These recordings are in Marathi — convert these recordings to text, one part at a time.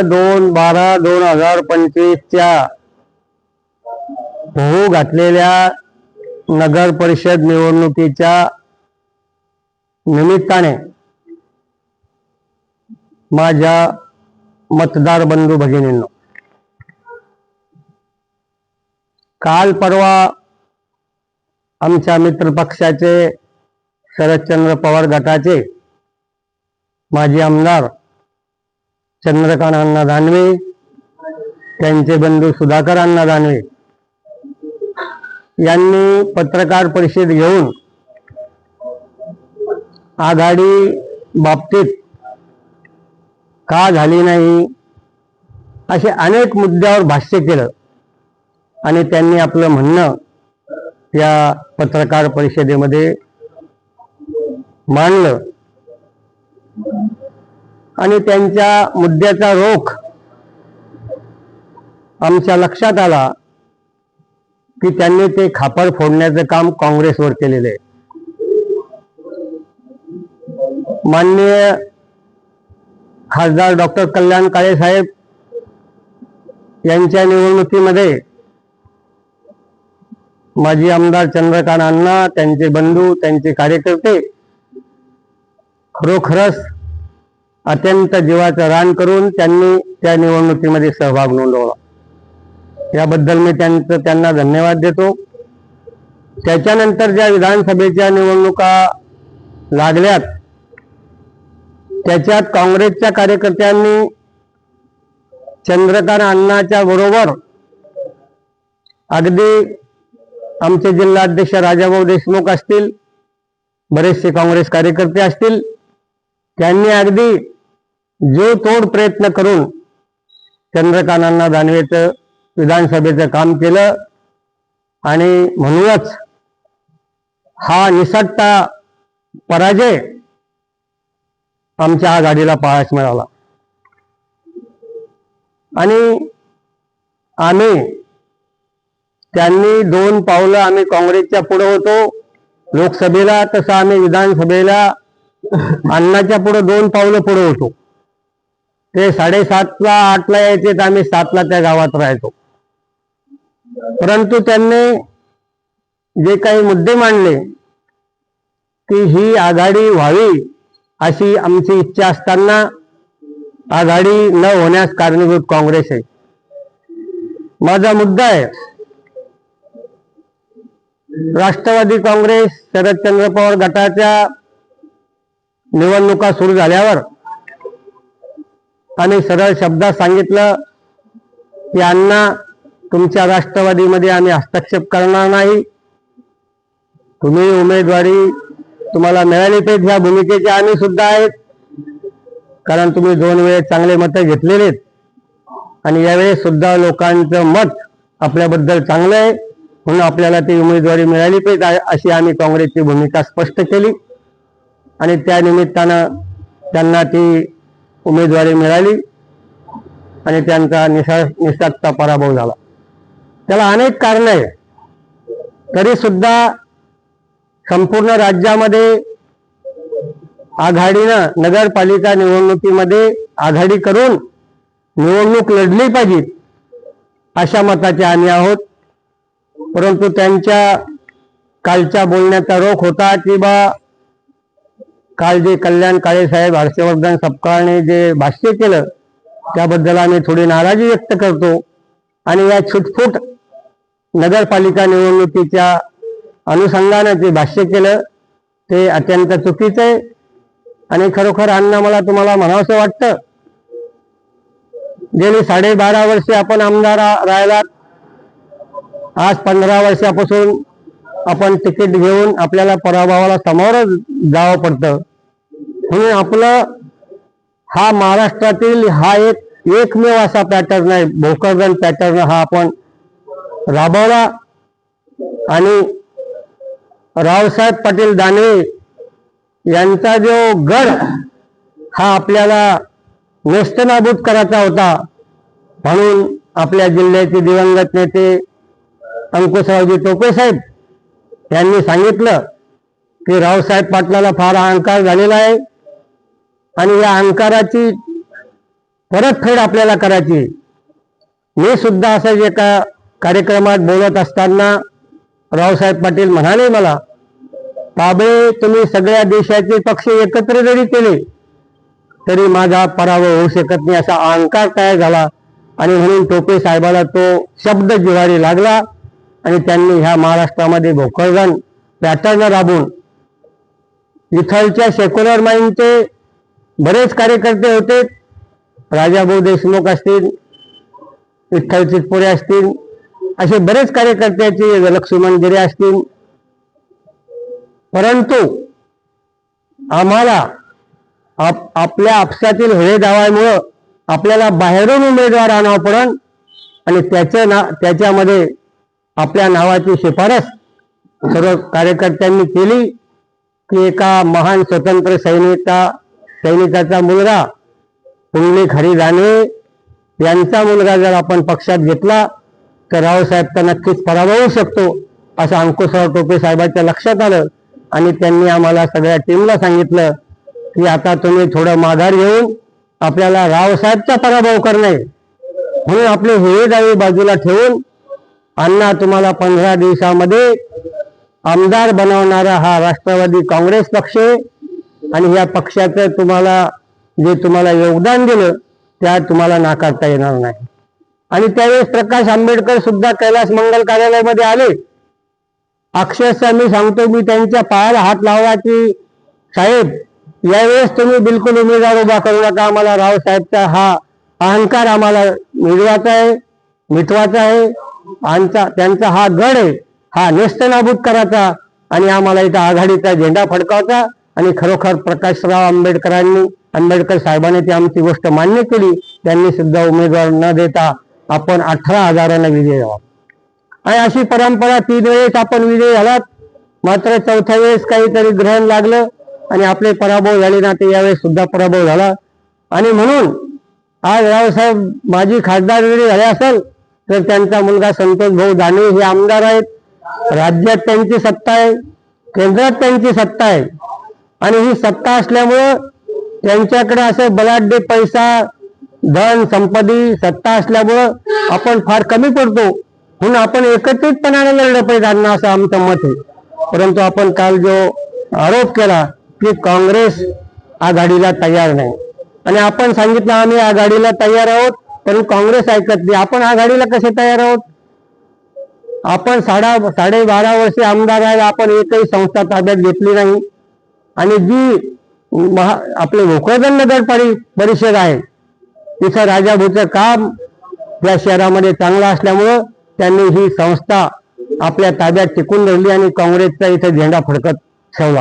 दोन बारा दोन हजार पंचवीसच्या होऊ घातलेल्या नगर परिषद निवडणुकीच्या निमित्ताने माझ्या मतदार बंधू भगिनींनो काल परवा आमच्या मित्र पक्षाचे शरदचंद्र पवार गटाचे माजी आमदार चंद्रकांत अण्णा दानवे त्यांचे बंधू सुधाकर अण्णा दानवे. यांनी पत्रकार परिषद घेऊन आघाडी बाबतीत का झाली नाही असे अनेक मुद्द्यावर भाष्य केलं. आणि त्यांनी आपलं म्हणणं या पत्रकार परिषदेमध्ये मांडलं. आणि त्यांच्या मुद्द्याचा रोख आमच्या लक्षात आला की त्यांनी ते खापर फोडण्याचं काम काँग्रेसवर केलेलं आहे. माननीय खासदार डॉक्टर कल्याण काळे साहेब यांच्या निवडणुकीमध्ये माजी आमदार चंद्रकांत अण्णा त्यांचे बंधू त्यांचे कार्यकर्ते खरोखरच अत्यंत जीवाचं रान करून त्यांनी त्या निवडणुकीमध्ये सहभाग नोंदवला. याबद्दल मी त्यांचं त्यांना धन्यवाद देतो. त्याच्यानंतर ज्या विधानसभेच्या निवडणुका लागल्यात त्याच्यात काँग्रेसच्या कार्यकर्त्यांनी चंद्रकांत अण्णाच्या बरोबर अगदी आमचे जिल्हाध्यक्ष राजाभाऊ देशमुख असतील बरेचसे काँग्रेस कार्यकर्ते असतील त्यांनी अगदी जो तोड प्रयत्न करून चंद्रकांतांना दानवेचं विधानसभेचं काम केलं आणि म्हणूनच हा निसटता पराजय आमच्या आघाडीला पाहायला मिळाला. आणि आम्ही त्यांनी दोन पावलं आम्ही काँग्रेसच्या पुढे होतो लोकसभेला तसं आम्ही विधानसभेला अण्णाच्या पुढे दोन पावलं पुढे होतो. ते साडेसातला आठला यायचे तर आम्ही सातला त्या गावात राहायचो परंतु त्यांनी जे काही मुद्दे मांडले की ही आघाडी व्हावी अशी आमची इच्छा असताना आघाडी न होण्यास कारणीभूत काँग्रेस आहे. माझा मुद्दा आहे राष्ट्रवादी काँग्रेस शरदचंद्र पवार गटाच्या निवडणुका सुरू झाल्यावर आणि सरळ शब्दात सांगितलं की तुमच्या राष्ट्रवादीमध्ये आम्ही हस्तक्षेप करणार नाही. तुम्ही उमेदवारी तुम्हाला मिळाली पाहिजे ह्या भूमिकेचे आम्ही सुद्धा आहेत. कारण तुम्ही दोन वेळेस चांगले मतं घेतलेले आहेत आणि यावेळेस सुद्धा लोकांचं मत आपल्याबद्दल चांगलं आहे. म्हणून आपल्याला ती उमेदवारी मिळाली पाहिजे अशी आम्ही काँग्रेसची भूमिका स्पष्ट केली. आणि त्या निमित्तानं त्यांना ती उमेदवारी मिळाली आणि त्यांचा निसा निसटता पराभव झाला. त्याला अनेक कारण आहे तरी सुद्धा संपूर्ण राज्यामध्ये आघाडीनं नगरपालिका निवडणुकीमध्ये आघाडी करून निवडणूक लढली पाहिजे अशा मताचे आम्ही आहोत. परंतु त्यांच्या कालच्या बोलण्याचा रोख होता की बा काल जे कल्याण काळे साहेब हर्षवर्धन सपकाळने जे भाष्य केलं त्याबद्दल आम्ही थोडी नाराजी व्यक्त करतो. आणि या छुटफूट नगरपालिका निवडणुकीच्या अनुषंगानं जे भाष्य केलं ते अत्यंत चुकीचं आहे. आणि खरोखर अण्णा मला तुम्हाला म्हणावंसं वाटतं गेली साडेबारा वर्षे आपण आमदार राहिला राहिलात. आज पंधरा वर्षापासून आपण तिकीट घेऊन आपल्याला पराभवाला समोरच जावं पडतं. हे आपलं हा महाराष्ट्रातील हा एक एकमेव असा पॅटर्न आहे. भोकरदन पॅटर्न हा आपण राबवला. आणि रावसाहेब पाटील दानवे यांचा जो गड हा आपल्याला नेस्तनाबूत करायचा होता म्हणून आपल्या जिल्ह्याचे दिवंगत नेते अंकुशरावजी टोपे साहेब यांनी सांगितलं की रावसाहेब पाटलाला फार अहंकार झालेला आहे. आणि या अहंकाराची परतफेड आपल्याला करायची मी सुद्धा असं एका कार्यक्रमात बोलत असताना रावसाहेब पाटील म्हणाले मला बाबळे तुम्ही सगळ्या देशाचे पक्ष एकत्र जरी केले तरी माझा पराभव होऊ शकत नाही. असा अहंकार तयार झाला आणि म्हणून टोपे साहेबाला तो शब्द जिव्हारी लागला आणि त्यांनी ह्या महाराष्ट्रामध्ये भोकळगण पॅटर्न राबून इथलच्या सेक्युलर माइंडचे बरेच कार्यकर्ते होते. राजाभाऊ देशमुख असतील विठ्ठल चितपुरे असतील असे बरेच कार्यकर्त्याचे लक्ष्मण गिरे असतील. परंतु आम्हाला आप आपल्या आपसातील हळे दावामुळं आपल्याला बाहेरून उमेदवार आणावं पडन आणि त्याचं ना त्याच्यामध्ये आपल्या नावाची शिफारस सर्व कार्यकर्त्यांनी केली की एका महान स्वतंत्र सैनिका सैनिकाचा मुलगा पुंडली खरी राणे यांचा मुलगा जर आपण पक्षात घेतला तर रावसाहेबचा नक्कीच पराभव होऊ शकतो असं अंकुशराव टोपे साहेबांच्या लक्षात आलं. आणि त्यांनी आम्हाला सगळ्या टीमला सांगितलं की आता तुम्ही थोडं माघार घेऊन आपल्याला रावसाहेबचा पराभव करणे. म्हणून आपले हे दावे बाजूला ठेवून अण्णा तुम्हाला पंधरा दिवसामध्ये आमदार बनवणारा हा राष्ट्रवादी काँग्रेस पक्ष आहे आणि या पक्षाचं तुम्हाला जे तुम्हाला योगदान दिलं त्या तुम्हाला नाकारता येणार नाही. आणि त्यावेळेस प्रकाश आंबेडकर सुद्धा कैलास मंगल कार्यालयामध्ये आले. अक्षरशः मी सांगतो मी त्यांच्या पायाला हात लावला की साहेब यावेळेस तुम्ही बिलकुल उमेदवार उभा करू नका. आम्हाला रावसाहेबचा हा अहंकार आम्हाला मिळवायचा आहे मिटवायचा आहे. आमचा त्यांचा हा गड आहे हा नेस्तनाभूत करायचा आणि आम्हाला इथं आघाडीचा झेंडा फडकावचा आणि खरोखर प्रकाशराव आंबेडकरांनी आंबेडकर साहेबांनी ती आमची गोष्ट मान्य केली त्यांनी सुद्धा उमेदवार न देता आपण अठरा हजारांना विजय झाला आणि अशी परंपरा तीन वेळेस आपण विजयी झालात मात्र चौथ्या वेळेस काहीतरी ग्रहण लागलं आणि आपले पराभव झाले ना ते यावेळेस सुद्धा पराभव झाला. आणि म्हणून आज रावसाहेब माझी खासदार जरी झाले असेल तर त्यांचा मुलगा संतोष भाऊ दानवे हे आमदार आहेत. राज्यात त्यांची सत्ता आहे केंद्रात त्यांची सत्ता आहे. आणि ही सत्ता असल्यामुळं त्यांच्याकडे असं बलाढ्य पैसा धन संपत्ती सत्ता असल्यामुळं आपण फार कमी पडतो. म्हणून आपण एकत्रितपणाने लढलं पाहिजे अण्णा असं आमचं मत आहे. परंतु आपण काल जो आरोप केला की काँग्रेस आघाडीला तयार नाही. आणि आपण सांगितलं आम्ही आघाडीला तयार आहोत पण काँग्रेस ऐकत नाही. आपण आघाडीला कसे तयार आहोत? आपण साडा साडेबारा वर्षे आमदार आहे आपण एकही संस्था ताब्यात घेतली नाही. आणि जी महा आपले भोकरदन नगर परि परिषद आहे तिथं राजाभूचं काम या शहरामध्ये चांगलं असल्यामुळं त्यांनी ही संस्था आपल्या ताब्यात टिकून धरली आणि काँग्रेसचा इथं झेंडा फडकत ठेवला.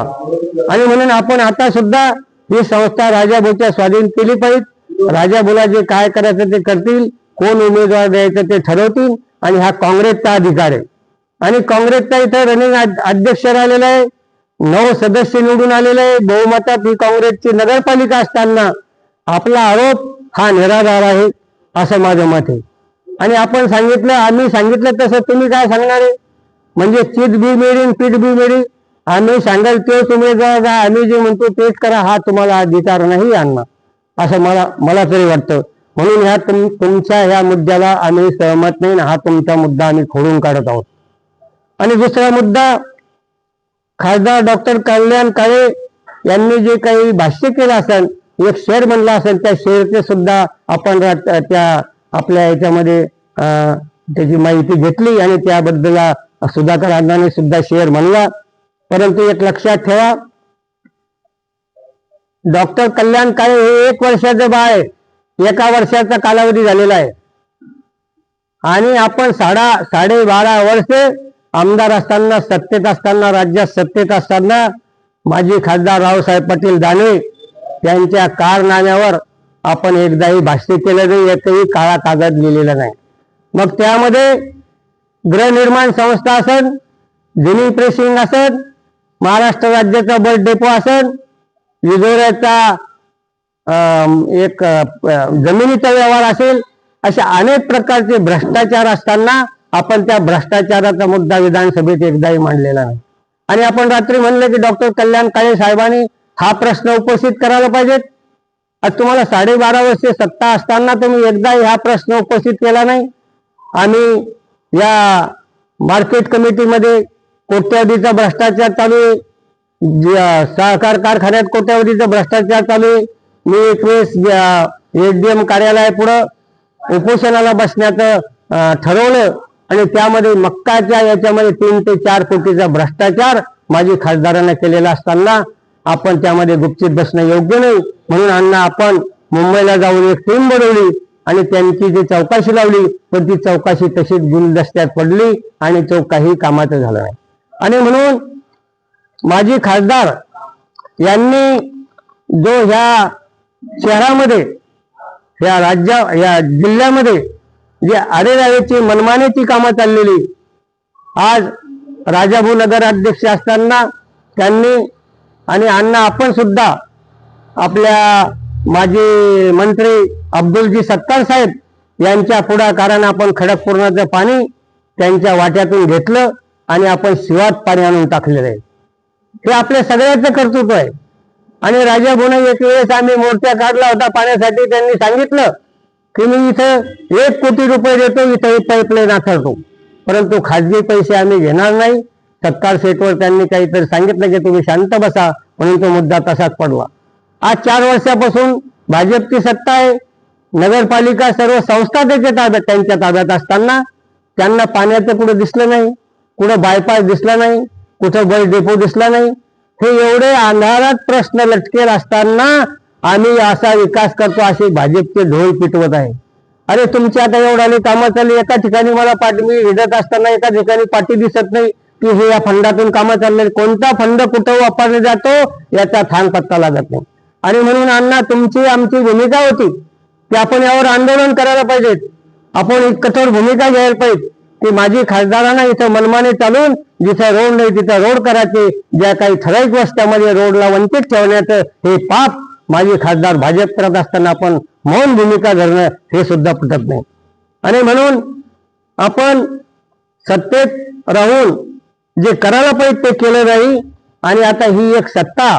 आणि म्हणून आपण आता सुद्धा ही संस्था राजाभूच्या स्वाधीन केली पाहिजे. राजाभूला जे काय करायचं ते करतील कोण उमेदवार द्यायचं ते ठरवतील आणि हा काँग्रेसचा अधिकार आहे. आणि काँग्रेसचा इथं रनिंग अध्यक्ष राहिलेला आहे नऊ सदस्य निवडून आलेले आहे. बहुमतात ही काँग्रेसची नगरपालिका असताना आपला आरोप हा निराधार आहे असं माझं मत आहे. आणि आपण सांगितलं आम्ही सांगितलं तसं तुम्ही काय सांगणार आहे? म्हणजे चित बी मिळेल पीठ बी मिळेल आम्ही सांगाल तेच उमेदवार जा आम्ही जे म्हणतो तेच करा हा तुम्हाला अधिकार नाही आणणार. असं मला मला तरी वाटतं. म्हणून ह्या तुम तुमच्या ह्या मुद्द्याला आम्ही सहमत नाही हा तुमचा मुद्दा आम्ही खोडून काढत आहोत. आणि दुसरा मुद्दा खासदार डॉक्टर कल्याण काळे यांनी जे काही भाष्य केलं असेल एक शेअर म्हणला असेल त्या शेअरचे सुद्धा आपण त्या आपल्या याच्यामध्ये अं, त्याची माहिती घेतली आणि त्याबद्दल सुधाकर अण्णाने सुद्धा शेअर म्हणला परंतु एक लक्षात ठेवा डॉक्टर कल्याण काळे हे एक वर्षाचं बाळ आहे. एका वर्षाचा कालावधी झालेला आहे. आणि आपण साडा साडेबारा वर्षे आमदार असताना सत्तेत असताना राज्यात सत्तेत असताना माजी खासदार रावसाहेब पाटील दानवे त्यांच्या कारनाम्यावर आपण एकदाही भाष्य केलं नाही एकही काळा कागद लिहिलेला नाही. मग त्यामध्ये गृहनिर्माण संस्था असेल जुनी प्रेसिंग असेल महाराष्ट्र राज्याचा बस डेपो असेल विजोऱ्याचा एक जमिनीचा व्यवहार असेल अशा अनेक प्रकारचे भ्रष्टाचार असताना आपण त्या भ्रष्टाचाराचा मुद्दा विधानसभेत एकदाही मांडलेला नाही. आणि आपण रात्री म्हणलं की डॉक्टर कल्याण काळे साहेबांनी हा प्रश्न उपस्थित करायला पाहिजेत. आज तुम्हाला साडेबारा वर्षे सत्ता असताना तुम्ही एकदाही हा प्रश्न उपस्थित केला नाही. आम्ही या मार्केट कमिटीमध्ये कोट्यावधीचा भ्रष्टाचार चालू आहे. सहकार कारखान्यात कोट्यावधीचा भ्रष्टाचार चालू आहे. मी एक वेळेस कार्यालय पुढं उपोषणाला बसण्याचं ठरवलं. आणि त्यामध्ये मक्काच्या याच्यामध्ये तीन ते चार कोटीचा भ्रष्टाचार माझी खासदारांना केलेला असताना आपण त्यामध्ये गुपचित बसणं योग्य नाही. म्हणून अण्णा आपण मुंबईला जाऊन एक टीम बनवली आणि त्यांची जी चौकशी लावली पण ती चौकशी तशीच गुलदस्त्यात पडली आणि तो काही कामाचं झालं नाही. आणि म्हणून माजी खासदार यांनी जो ह्या शहरामध्ये या राज्या या जिल्ह्यामध्ये जे आरेरावेची मनमानेची कामं चाललेली. आज राजाभू नगर अध्यक्ष असताना त्यांनी आणि अण्णा आपण सुद्धा आपल्या माजी मंत्री अब्दुलजी सत्तार साहेब यांच्या पुढाकारानं आपण खडकपूर्णाचं पाणी त्यांच्या वाट्यातून घेतलं आणि आपण शिवात पाणी आणून टाकलेलं आहे. हे आपल्या सगळ्याचं कर्तृत्व आहे. आणि राजा भुणे एक वेळेस आम्ही मोर्चा काढला होता पाण्यासाठी त्यांनी सांगितलं की मी इथं एक कोटी रुपये देतो इथं एक पाईपलाईन आखडतो परंतु खाजगी पैसे आम्ही घेणार नाही. सत्कार सेटवर त्यांनी काहीतरी सांगितलं की तुम्ही शांत बसा म्हणून तो मुद्दा तसाच पडला. आज चार वर्षापासून भाजपची सत्ता आहे. नगरपालिका सर्व संस्था त्याच्या ताब्यात त्यांच्या ताब्यात असताना त्यांना पाण्याचं कुठं दिसलं नाही कुठं बायपास दिसला नाही कुठं बस डेपो दिसला नाही. हे एवढे अंधारात प्रश्न लटकेल असताना आम्ही असा विकास करतो असे भाजपचे ढोल पिटवत आहे. अरे तुमची आता एवढाली कामं चालली एका ठिकाणी मला पाठी मी हिडत असताना एका ठिकाणी पाठी दिसत नाही की हे या फंडातून कामं चालले कोणता फंड कुठं वापरला जातो याचा थांग पत्ता लागत नाही. आणि म्हणून अण्णा तुमची आमची भूमिका होती की आपण यावर आंदोलन करायला पाहिजेत. आपण एक कठोर भूमिका घ्यायला पाहिजे. की माझी खासदारांना इथं मनमाने चालून जिथं रोड नाही तिथं रोड करायचे ज्या काही ठराविक वस्त्यामध्ये रोडला वंचित ठेवण्याचं हे पाप माझे खासदार भाजप करत असताना आपण मौन भूमिका धरणं हे सुद्धा पटत नाही. आणि म्हणून आपण सत्तेत राहून जे करायला पाहिजे ते केलं नाही. आणि आता ही एक सत्ता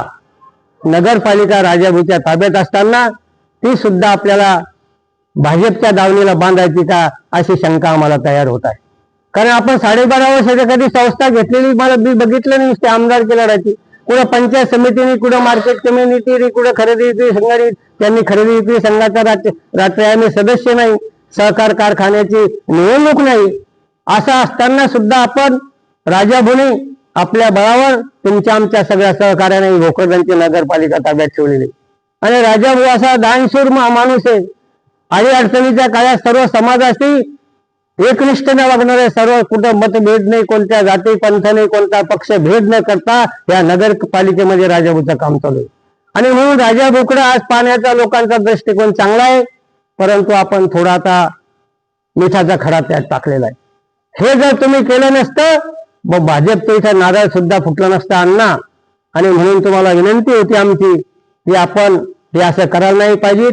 नगरपालिका राजाभूच्या ताब्यात असताना ती सुद्धा आपल्याला भाजपच्या दावणीला बांधायची का अशी शंका आम्हाला तयार होत आहे. कारण आपण साडेबारा वर्षाच्या कधी संस्था घेतलेली मला मी बघितलं नाही नुसते आमदार लढायची. कुठं पंचायत समितीने कुठं मार्केट कम्युनिटीने कुठं खरेदी विक्री संघाने त्यांनी खरेदी विक्री संघाचा रात्र रात्री आम्ही सदस्य नाही. सहकार कारखान्याची निवडणूक नाही. असं असताना सुद्धा आपण राजाभुनी आपल्या बळावर तुमच्या आमच्या सगळ्या सहकार्याने भोकरदांची नगरपालिका ताब्यात ठेवलेली आणि राजाभाऊ असा दानशूर माणूस आहे. आणि अडचणीच्या काळात सर्व समाजाशी एकनिष्ठेने वागणारे सर्व कुठं मतभेद नाही कोणत्या जाती पंथ नाही कोणता पक्ष भेद न करता या नगरपालिकेमध्ये राजाभाऊचं काम चालू आहे. आणि म्हणून राजाभाऊकडे आज पाण्याचा लोकांचा दृष्टिकोन चांगला आहे परंतु आपण थोडा आता मिठाचा खडा त्यात टाकलेला आहे. हे जर तुम्ही केलं नसतं मग भाजपचं इथं नारळ सुद्धा फुटलं नसतं अण्णा. आणि म्हणून तुम्हाला विनंती होती आमची की आपण हे असं करायला नाही पाहिजे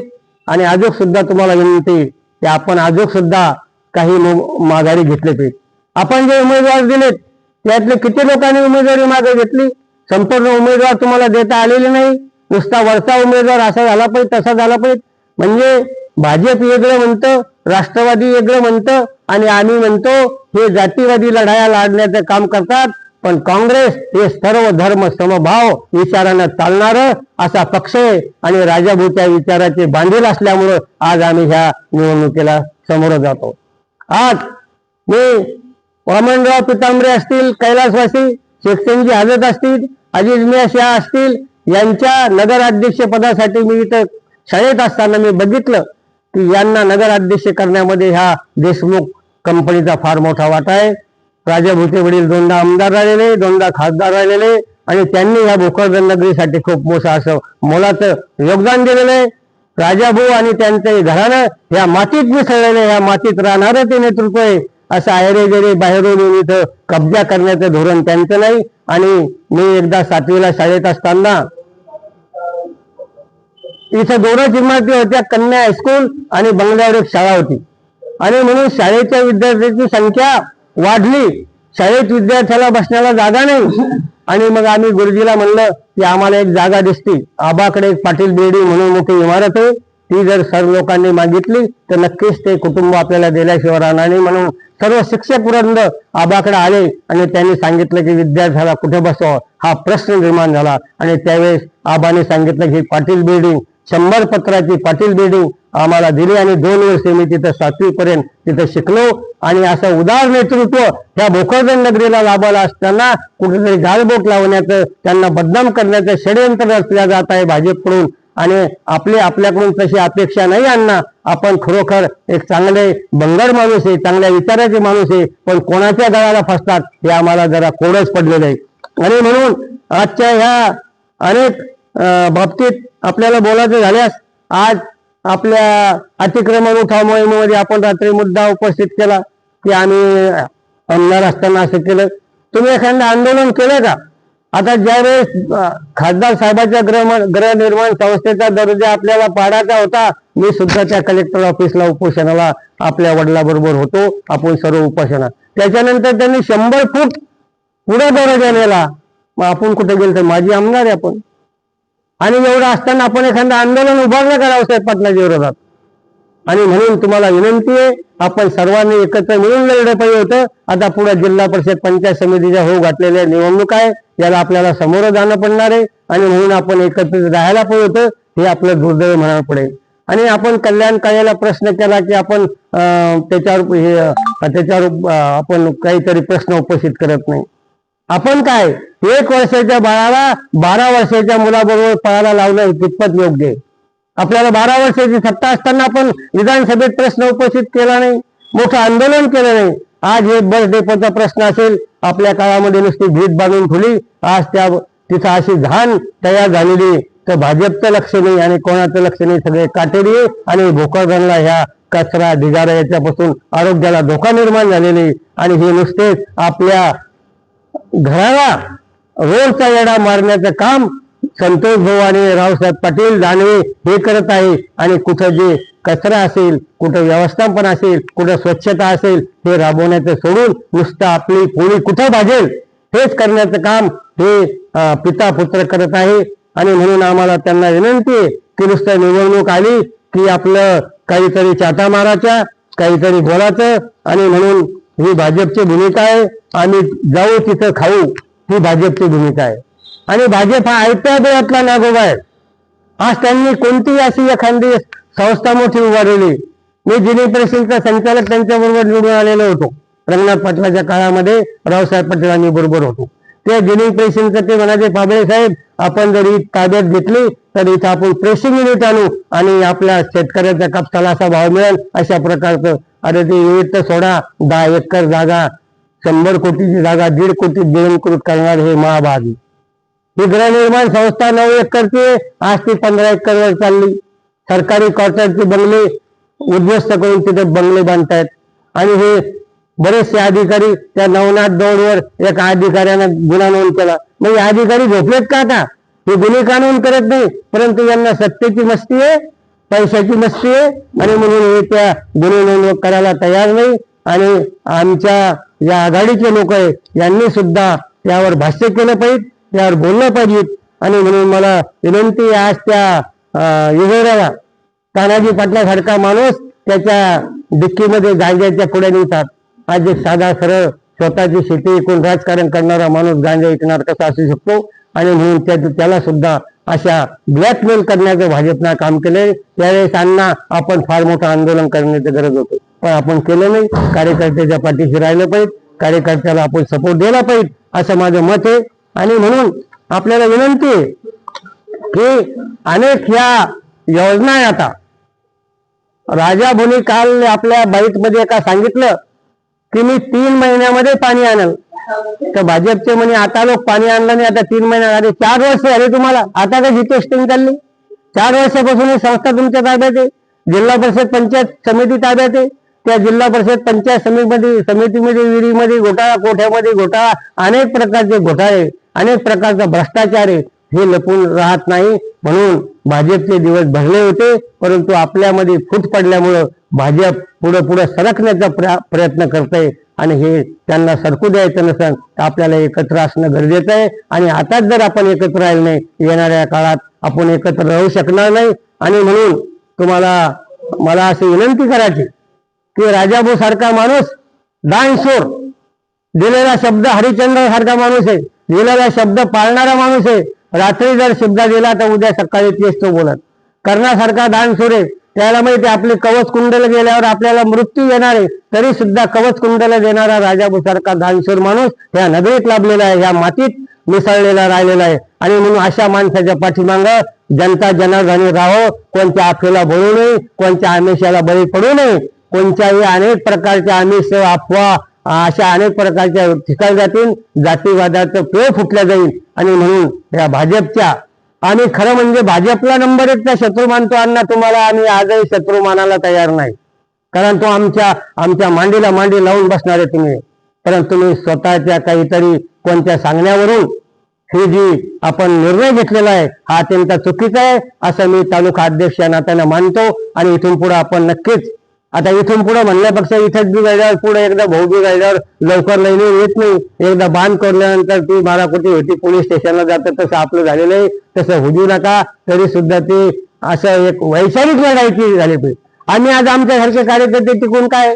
आणि आजूक सुद्धा तुम्हाला विनंती की आपण आजूक सुद्धा काही लोक माघारी घेतले पाहिजे आपण जे उमेदवार दिलेत त्यातले किती लोकांनी उमेदवारी मागे घेतली? संपूर्ण उमेदवार तुम्हाला देता आलेले नाही. नुसता वरचा उमेदवार असा झाला पाहिजे तसा झाला पाहिजे. म्हणजे भाजप वेगळं म्हणतं राष्ट्रवादी वेगळं म्हणतं आणि आम्ही म्हणतो हे जातीवादी लढाया लढण्याचं काम करतात पण काँग्रेस हे सर्व धर्म समभाव विचारानं चालणार असा पक्ष आहे. आणि राजाभूच्या विचाराचे बांधील असल्यामुळं आज आम्ही ह्या निवडणुकीला समोर जातो. आज मी वामनराव पितांबरे असतील कैलासवासी शेखसेनजी हजरत असतील अजिज मिया शाह असतील यांच्या नगराध्यक्ष पदासाठी मी इथं शाळेत असताना मी बघितलं की यांना नगराध्यक्ष करण्यामध्ये ह्या देशमुख कंपनीचा फार मोठा वाटा आहे. राजा भूते वडील दोनदा आमदार राहिलेले दोनदा खासदार राहिलेले आणि त्यांनी ह्या भोकरदन नगरीसाठी खूप मोठं असं मोलाचं योगदान दिलेलं आहे. राजाभाऊ आणि त्यांचे घरानं या मातीत मिसळलेले या मातीत राहणारं ते नेतृत्व आहे. असं आयरे बाहेरून इथं कब्जा करण्याचं धोरण त्यांचं नाही. आणि मी एकदा सातवीला शाळेत असताना इथं दोनच इमारती होत्या कन्या हायस्कूल आणि बंगल्यावर एक शाळा होती. आणि म्हणून शाळेच्या विद्यार्थ्यांची संख्या वाढली. शाळेत विद्यार्थ्याला बसण्याला जागा नाही. आणि मग आम्ही गुरुजीला म्हणलं की आम्हाला एक जागा दिसती. आबाकडे एक पाटील बेडी म्हणून मोठी इमारत आहे. ती जर सर्व लोकांनी मागितली तर नक्कीच ते कुटुंब आपल्याला दिल्याशिवाय राहणार नाही म्हणून सर्व शिक्षक वृंद आबाकडे आले आणि त्यांनी सांगितलं की विद्यार्थ्याला कुठे बसवा? हा प्रश्न निर्माण झाला. आणि त्यावेळेस आबाने सांगितलं की पाटील बिल्डिंग शंभर पत्राची पाटील बिल्डिंग आम्हाला दिली आणि दोन वर्षे मी तिथं सातवी पर्यंत तिथं शिकलो. आणि असं उदार नेतृत्व ह्या भोकरदन नगरीला लाभलं असताना कुठेतरी गालबोट लावण्याचं त्यांना बदनाम करण्याचं षडयंत्र रचल्या जात आहे भाजपकडून. आणि आपले आपल्याकडून तशी अपेक्षा नाही आणणार आपण खरोखर एक चांगले बंगड माणूस आहे चांगल्या विचाराचे माणूस आहे पण कोणाच्या गळाला फसतात हे आम्हाला जरा कोडच पडलेलं आहे. आणि म्हणून आजच्या ह्या अनेक बाबतीत आपल्याला बोलायचं झाल्यास आज आपल्या अतिक्रमण उठाव मोहिमेमध्ये आपण रात्री मुद्दा उपस्थित केला की आम्ही आमदार असताना असं केलं. तुम्ही एखादं आंदोलन केलं का? आता ज्यावेळेस खासदार साहेबाच्या गृह गृहनिर्माण संस्थेचा दर्जा आपल्याला पाडायचा होता मी सुद्धा त्या कलेक्टर ऑफिसला उपोषणाला आपल्या वडिलाबरोबर होतो. आपण सर्व उपोषणा त्याच्यानंतर त्यांनी शंभर फूट पुढे दर्जा नेला. मग आपण कुठे गेलो तर? माझी आमदार आहे आपण. आणि एवढं असताना आपण एखादं आंदोलन उभारणं करावं साहेब पाटलाच्या विरोधात? आणि म्हणून तुम्हाला विनंती आहे आपण सर्वांनी एकत्र मिळून लढलं पाहिजे होतं. आता पुढे जिल्हा परिषद पंचायत समितीच्या होऊ घातलेल्या निवडणूक आहे याला आपल्याला समोर जाणं पडणार आहे. आणि म्हणून आपण एकत्रित राहायला पाहिजे होतं हे आपलं दुर्दैव म्हणावं पडेल. आणि आपण कल्याण कार्याला प्रश्न केला की आपण अं, त्याच्यावर हे त्याच्यावर आपण काहीतरी प्रश्न उपस्थित करत नाही. आपण काय? एक वर्षाच्या बाळाला बारा वर्षाच्या मुलाबरोबर पळायला लावणं कितपत योग्य? आहे आपल्याला बारा वर्षाची सत्ता असताना आपण विधानसभेत प्रश्न उपस्थित केला नाही मोठं आंदोलन केलं नाही. आज हे बस डेपोचा प्रश्न असेल आपल्या काळामध्ये नुसती भीत बांधून ठेवली आज त्या तिथं अशी घाण तयार झालेली तर भाजपचं लक्ष नाही आणि कोणाचं लक्ष नाही सगळे काटेरी आणि भोकरदनला ह्या कचरा ढिगारा याच्यापासून आरोग्याला धोका निर्माण झालेली आणि हे नुसतेच आपल्या घराला रोडचा वेडा मारण्याचं काम संतोष भाऊ आणि रावसाहेब पाटील दानवे हे करत आहे. आणि कुठं जे कचरा असेल कुठं व्यवस्थापन असेल कुठं स्वच्छता असेल हे राबवण्याचं सोडून नुसतं आपली पोळी कुठं भाजेल हेच करण्याचं काम हे पिता पुत्र करत आहे. आणि म्हणून आम्हाला त्यांना विनंती आहे की नुसतं निवडणूक आली की आपलं काहीतरी चाटा मारायच्या काहीतरी बोलायचं. आणि म्हणून ही भाजपची भूमिका आहे आम्ही जाऊ तिथं खाऊ ही भाजपची भूमिका आहे. आणि भाजप हा आयत्या वेळातला नागोबा आहे. आज त्यांनी कोणतीही अशी एखादी संस्था मोठी उभारलेली मी जिल्हा परिषदेचा संचालक त्यांच्याबरोबर निवडून आलेलो होतो. रंगनाथ पाटलाच्या काळामध्ये रावसाहेब पटेलांनी बरोबर होतो. त्या जिल्हा परिषदेचं ते म्हणाले पाबळे साहेब आपण जर ही ताब्यात घेतली तर इथं आपण प्रेसिंग युनिट आणू आणि आपल्या शेतकऱ्याच्या कापसाला असा भाव मिळेल अशा प्रकारचं अरे ते युनिट तर सोडा दहा एकर जागा शंभर कोटीची जागा दीड कोटी गिळंकृत करणार हे महाभागी. ही गृहनिर्माण संस्था नऊ एकरची आहे. आज ती पंधरा एकरवर चालली. सरकारी क्वार्टरचे बंगले उद्ध्वस्त करून तिथे बंगले बांधतायत. आणि हे बरेचसे अधिकारी त्या नवनाथ दौडवर एका अधिकाऱ्यानं गुन्हा नोंद केला. मग हे अधिकारी झोपलेत का आता? हे गुन्हे कानून करत नाही परंतु यांना सत्तेची मस्ती आहे. पैशाची मस्ती आहे. आणि म्हणून हे त्या गुन्हे करायला तयार नाही. आणि आमच्या या आघाडीचे लोक आहे यांनी सुद्धा त्यावर भाष्य केलं पाहिजे यावर बोललं पाहिजे. आणि म्हणून मला विनंती आज त्या अं, इजोऱ्याला तानाजी पाटलासारखा माणूस त्याच्या डिक्कीमध्ये जागेच्या पुढे नेतात. आज एक साधा सरळ स्वतःची शेती विकून राजकारण करणारा माणूस गांजा विकणार कसा असू शकतो? आणि म्हणून त्याला सुद्धा अशा ब्लॅकमेल करण्याचं भाजपनं काम केलंय. त्यावेळेस अण्णा आपण फार मोठं आंदोलन करण्याची गरज होती. पण आपण केलं नाही. कार्यकर्त्याच्या पाठीशी राहिलं पाहिजे. कार्यकर्त्याला आपण सपोर्ट दिला पाहिजे. असं माझं मत आहे. आणि म्हणून आपल्याला विनंती आहे की अनेक ह्या योजना आहे आता. राजा भोनी काल आपल्या बाईटमध्ये का एका सांगितलं? की मी तीन महिन्यामध्ये पाणी आणल. तर भाजपचे म्हणे आता लोक पाणी आणलं नाही आता तीन महिन्यात आले चार वर्ष झाले तुम्हाला. आता कशी टेस्टिंग चालली. चार वर्षापासून ही संस्था तुमच्या ताब्यात आहे. जिल्हा परिषद पंचायत समिती ताब्यात आहे. त्या जिल्हा परिषद पंचायत समितीमध्ये समितीमध्ये विहिरीमध्ये घोटाळा कोठ्यामध्ये घोटाळा अनेक प्रकारचे घोटाळे अनेक प्रकारचा भ्रष्टाचार आहे. हे लपून राहत नाही. म्हणून भाजपचे दिवस भरले होते परंतु आपल्यामध्ये फूट पडल्यामुळं भाजप पुढे पुढे सरकण्याचा प्र- प्रयत्न करते आणि हे त्यांना सरकू द्यायचं नसेल तर आपल्याला एकत्र असणं गरजेचं आहे. आणि आताच जर आपण एकत्र राहिलं नाही येणाऱ्या काळात आपण एकत्र राहू शकणार नाही. आणि म्हणून तुम्हाला मला अशी विनंती करायची की राजाभाऊ सारखा माणूस दानशोर दिलेला शब्द हरिश्चंद्र सारखा माणूस आहे. दिलेला शब्द पाळणारा माणूस आहे. रात्री जर शब्द दिला तर उद्या सकाळी तेच तो बोलत. कर्णासारखा दानशोर आहे. त्याला माहिती आपले कवच कुंडल गेल्यावर आपल्याला मृत्यू येणार आहे. तरी सुद्धा कवच कुंडल देणारा राजा सारखा दानशूर माणूस ह्या नगरीत लाभलेला आहे ह्या मातीत मिसळलेला राहिलेला आहे. आणि म्हणून अशा माणसाच्या पाठीमाग जनता जनार्दनी राहो कोणत्या आफेला बोलू नये कोणत्या आमिषाला बळी पडू नये. कोणत्याही अनेक प्रकारच्या आमिष अफवा अशा अनेक प्रकारच्या ठिकाणी जातील जातीवादाचं पेळ फुटलं जाईल. आणि म्हणून या भाजपच्या आणि खरं म्हणजे भाजपला नंबर एकचा शत्रू मानतो अण्णा तुम्हाला आम्ही आजही शत्रू मानायला तयार नाही. कारण तो आमच्या आमच्या मांडीला मांडी लावून बसणार आहे तुम्ही. परंतु तुम्ही स्वतःच्या काहीतरी कोणत्या सांगण्यावरून हे जी आपण निर्णय घेतलेला आहे हा अत्यंत चुकीचा आहे असं मी तालुका अध्यक्ष या नात्यानं मानतो आणि इथून पुढे आपण नक्कीच आता इथून पुढे म्हणण्यापेक्षा इथेच बी गायल्यावर पुढे एकदा भाऊ बी गायल्यावर लवकर लाईनी येत नाही. एकदा बांध करल्यानंतर ती बारा कोटी होती पोलीस स्टेशनला जातं तसं आपलं झालेलं आहे. तसं होऊ नका तरी सुद्धा ते असं एक वैचारिक लढायची झाली पाहिजे आम्ही आज आमच्यासारखे कार्यकर्ते टिकून काय?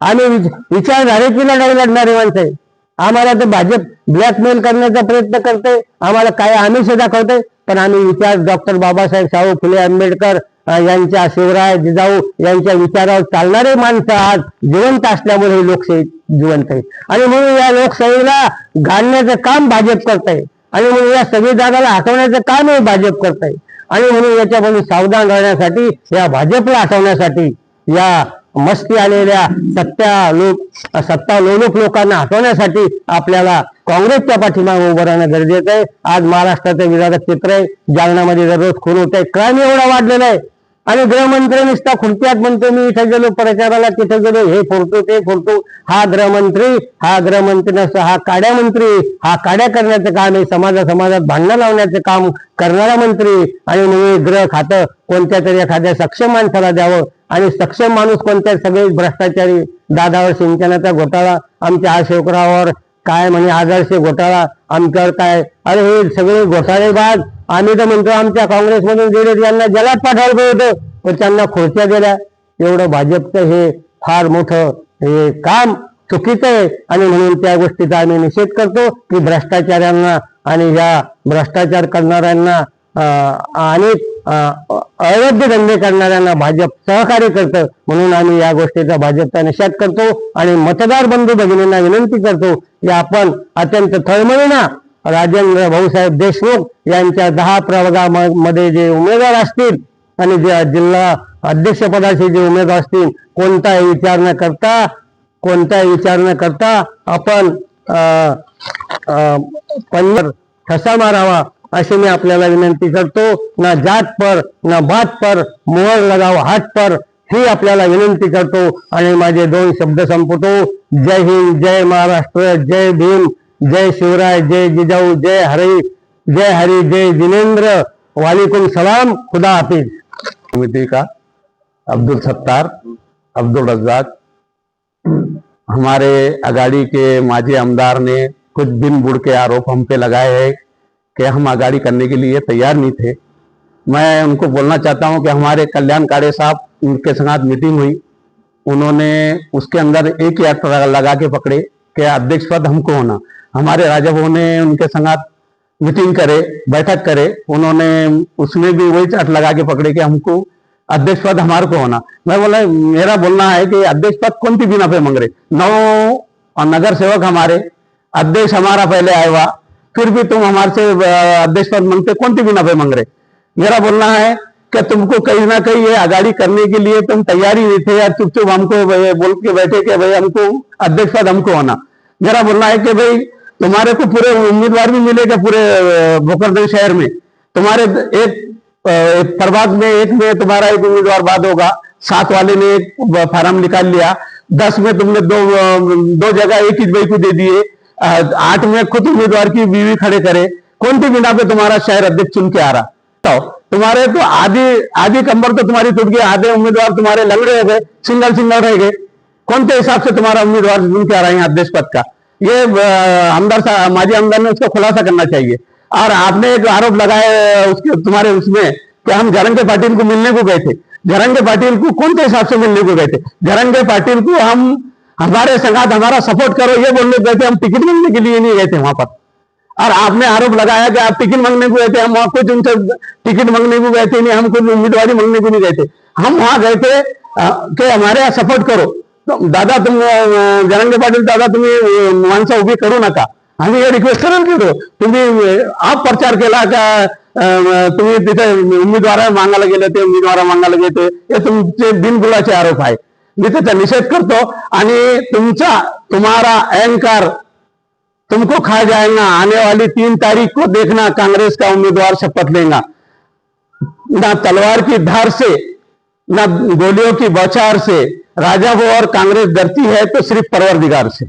आम्ही झाले की लढाई लढणारे माणसं आहे. आम्हाला तर भाजप ब्लॅकमेल करण्याचा प्रयत्न करते आम्हाला काय आमिष दाखवते पण आम्ही विचार डॉक्टर बाबासाहेब शाहू फुले आंबेडकर यांच्या शिवराय जिजाऊ यांच्या विचारावर चालणारे माणसं आज जिवंत असल्यामुळे ही लोकशाही जिवंत आहे आणि म्हणून या लोकशाहीला घालण्याचं काम भाजप करत आहे आणि म्हणून या सगळी जागाला हटवण्याचं कामही भाजप करत आहे आणि म्हणून याच्यामधून सावधान राहण्यासाठी या भाजपला हटवण्यासाठी या मस्ती आलेल्या सत्ता लोक सत्ता लोलुप लोकांना हटवण्यासाठी आपल्याला काँग्रेसच्या पाठीमागे उभं राहणं गरजेचं आहे. आज महाराष्ट्राचं विरोधक चित्र आहे. जालनामध्ये दररोज खून होत आहे क्राईम एवढा वाढलेला आहे. आणि गृहमंत्री नुसता खुर्च्यात म्हणतो मी इथं गेलो प्रचाराला तिथं गेलो हे फोडतो ते फोडतो. हा गृहमंत्री हा गृहमंत्री नसतो हा काड्या मंत्री हा काड्या करण्याचं काम आहे समाजा समाजात भांडणं लावण्याचं काम करणारा मंत्री. आणि नवे ग्रह खातं कोणत्या तरी एखाद्या सक्षम माणसाला द्यावं. आणि सक्षम माणूस कोणत्या सगळे भ्रष्टाचारी. दादावर सिंचनाचा घोटाळा आमच्या आशोकरावर काय म्हणे आदर्श घोटाळा आमच्यावर काय? अरे हे सगळे घोटाळेबाज आम्ही तर म्हणतो आमच्या काँग्रेसमधून गेले यांना जलात पाठवलं होतं पण त्यांना खुर्च्या दिल्या एवढं भाजपचं हे फार मोठं हे काम चुकीचं आहे. आणि म्हणून त्या गोष्टीचा आम्ही निषेध करतो की भ्रष्टाचाऱ्यांना आणि या भ्रष्टाचार करणाऱ्यांना आणि अनेक अवैध धंदे करणाऱ्यांना भाजप सहकार्य करतं. म्हणून आम्ही या गोष्टीचा भाजपचा निषेध करतो आणि मतदार बंधू भगिनींना विनंती करतो की आपण अत्यंत थळमळीना राजेंद्र भाऊसाहेब देशमुख यांच्या दहा प्रभागामध्ये जे उमेदवार असतील आणि जे जिल्हा अध्यक्षपदाचे जे उमेदवार असतील कोणताही विचार न करता कोणताही विचार न करता आपण पंजर ठसा मारावा अशी मी आपल्याला विनंती करतो. ना जात पर ना बात पर मोहर लगाव हात पर ही आपल्याला विनंती करतो. आणि माझे दोन शब्द संपवतो. जय हिंद जय महाराष्ट्र जय भीम. जय शिवराय, जय जिजाऊ, जय हरी जय हरी, जय जिनेंद्र वालेकुम सलाम, खुदा हाफिज। समिति का अब्दुल सत्तार, अब्दुल रज्जाक, हमारे अगाड़ी के माजी आमदार ने कुछ दिन बुड़ के आरोप हम पे लगाए हैं कि हम अगाड़ी करने के लिए तैयार नहीं थे। मैं उनको बोलना चाहता हूँ कि हमारे कल्याण काड़े साहब, उनके साथ मीटिंग हुई। उन्होंने उसके अंदर एक ही अर्थ लगा के पकड़े कि अध्यक्ष पद हमको होना। हमारे राजा भाऊ ने उनके संगात मीटिंग करे, बैठक करे, उन्होंने उसमें भी वही चार्ट लगा के पकड़े कि हमको अध्यक्ष पद हमारे को होना। मैं बोला, मेरा बोलना है कि अध्यक्ष पद कौन सी बिना पे मांग रहे? नौ और नगर सेवक हमारे, अध्यक्ष हमारा पहले आया हुआ, फिर भी तुम हमारे से अध्यक्ष पद मांगते, कौन सी बिना पे मांग रहे? मेरा बोलना है कि तुमको कहीं ना कहीं ये आगाड़ी करने के लिए तुम तैयारी नहीं थे या चुप चुप हमको बोल के बैठे कि भाई हमको अध्यक्ष पद हमको होना। मेरा बोलना है कि भाई तुम्हारे को पूरे उम्मीदवार भी मिलेगा पूरे भोकरदन शहर में। तुम्हारे एक प्रभाग में एक में तुम्हारा एक उम्मीदवार बाद होगा। सात वाले ने एक फार्म निकाल लिया। दस में तुमने दो दो जगह एक ही भाई को दे दिए। आठ में खुद उम्मीदवार की बीवी खड़े करे। कौन सी बिना पे तुम्हारा शहर अध्यक्ष चुन के आ रहा? तो तुम्हारे तो आधी आधी कंबर तो तुम्हारी टूट गई, आधे उम्मीदवार तुम्हारे लंगड़े हो गए सिंगल सिंगल रह गए। कौन के हिसाब से तुम्हारा उम्मीदवार चुन के आ रहा है अध्यक्ष पद का? ये साहब माजी आमदार ने उसको खुलासा करना चाहिए। और आपने एक आरोप लगाए उसके, तुम्हारे उसमें, कि हम जरंगे पाटिल को मिलने को गए थे। जरंगे पाटिल को कौन के हिसाब से मिलने को गए थे? जरंगे पाटिल को हम हमारे संगात हमारा सपोर्ट करो, ये बोलने गए थे, हम टिकट मिलने के लिए नहीं गए थे वहाँ पर। और आपने आरोप लगाया कि आप टिकट मांगने को गए थे, हम वहाँ कुछ उनसे टिकट मांगने को गए थे नहीं, हम कुछ उम्मीदवारी मांगने को नहीं गए थे। हम वहाँ गए थे कि हमारे यहाँ सपोर्ट करो। दादा तुम अ, पाटील दादा तुम्ही माणसं उभी करू नका. आम्ही हे रिक्वेस्ट करायला गेलो तुम्ही आप प्रचार केला का तुम्ही तिथे उमेदवार मागायला गेले ते उमेदवार मागायला गेले हे तुमचे बिनबुलाचे आरोप आहे. मी त्याचा निषेध करतो आणि तुमचा तुम्हारा अहंकार तुमको खा जाएगा आने वाली तीन तारीख को देखना कांग्रेस का उम्मीदवार शपथ लेगा. ना तलवार की धार से ना गोलियों की बौछार से राजा वो और कांग्रेस डरती है तो सिर्फ परवरदिगार से।